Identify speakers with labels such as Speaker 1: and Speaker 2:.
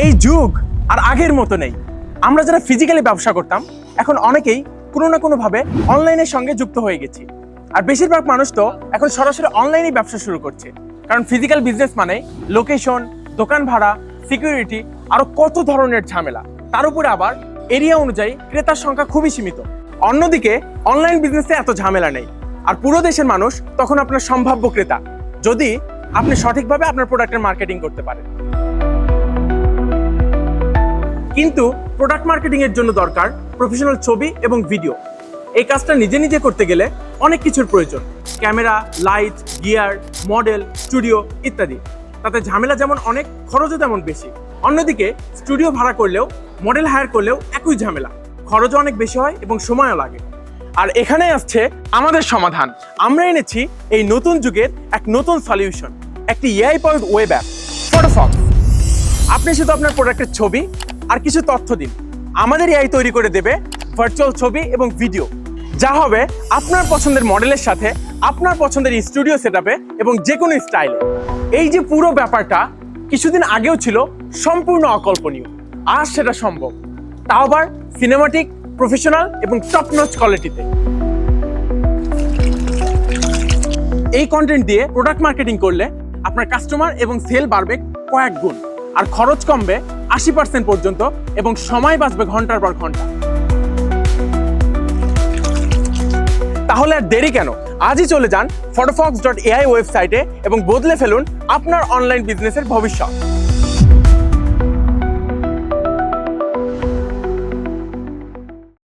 Speaker 1: এই যুগ আর আগের মতো নেই। আমরা যারা ফিজিক্যালি ব্যবসা করতাম, এখন অনেকেই কোনো না কোনোভাবে অনলাইনের সঙ্গে যুক্ত হয়ে গেছি। আর বেশিরভাগ মানুষ তো এখন সরাসরি অনলাইনেই ব্যবসা শুরু করছে। কারণ ফিজিক্যাল বিজনেস মানে লোকেশন দোকান ভাড়া সিকিউরিটি আরও কত ধরনের ঝামেলা। তার উপরে আবার এরিয়া অনুযায়ী ক্রেতার সংখ্যা খুবই সীমিত। অন্যদিকে অনলাইন বিজনেসে এত ঝামেলা নেই। আর পুরো দেশের মানুষ তখন আপনার সম্ভাব্য ক্রেতা, যদি আপনি সঠিকভাবে আপনার প্রোডাক্টের মার্কেটিং করতে পারেন। কিন্তু প্রোডাক্ট মার্কেটিং এর জন্য দরকার প্রফেশনাল ছবি এবং ভিডিও এই কাজটা নিজে নিজে করতে গেলে অনেক কিছুর প্রয়োজন। Camera light gear model studio ইত্যাদি। তাতে ঝামেলা যেমন অনেক, খরচও তেমন বেশি। অন্যদিকে স্টুডিও ভাড়া করলেও মডেল হায়ার করলেও একই ঝামেলা। খরচও অনেক বেশি হয় এবং সময়ও লাগে। আর এখানে আসছে আমাদের সমাধান। আমরা এনেছি এই নতুন যুগের এক নতুন সলিউশন একটি AI powered web app Photofox আপনি শুধু আপনার প্রোডাক্টের ছবি আর কিছু তথ্য দিন। আমাদের এআই তৈরি করে দেবে ভার্চুয়াল ছবি এবং ভিডিও যা হবে আপনার পছন্দের মডেলের সাথে, আপনার পছন্দের স্টুডিও সেটআপে এবং যে কোনো স্টাইলে এই যে পুরো ব্যাপারটা কিছুদিন আগেও ছিল সম্পূর্ণ অকল্পনীয়। আর সেটা সম্ভব। তাও আবার সিনেমাটিক প্রফেশনাল এবং টপ নচ কোয়ালিটিতে এই কন্টেন্ট দিয়ে প্রোডাক্ট মার্কেটিং করলে আপনার কাস্টমার এবং সেল বাড়বে কয়েক গুণ। আর খরচ কমবে আশি পার্সেন্ট পর্যন্ত এবং সময় বাঁচবে ঘণ্টার পর ঘণ্টা। তাহলে আর দেরি কেন? আজই চলে যান ফটোফক্স ডট এআই ওয়েবসাইটে এবং বদলে ফেলুন আপনার অনলাইন বিজনেসের ভবিষ্যৎ।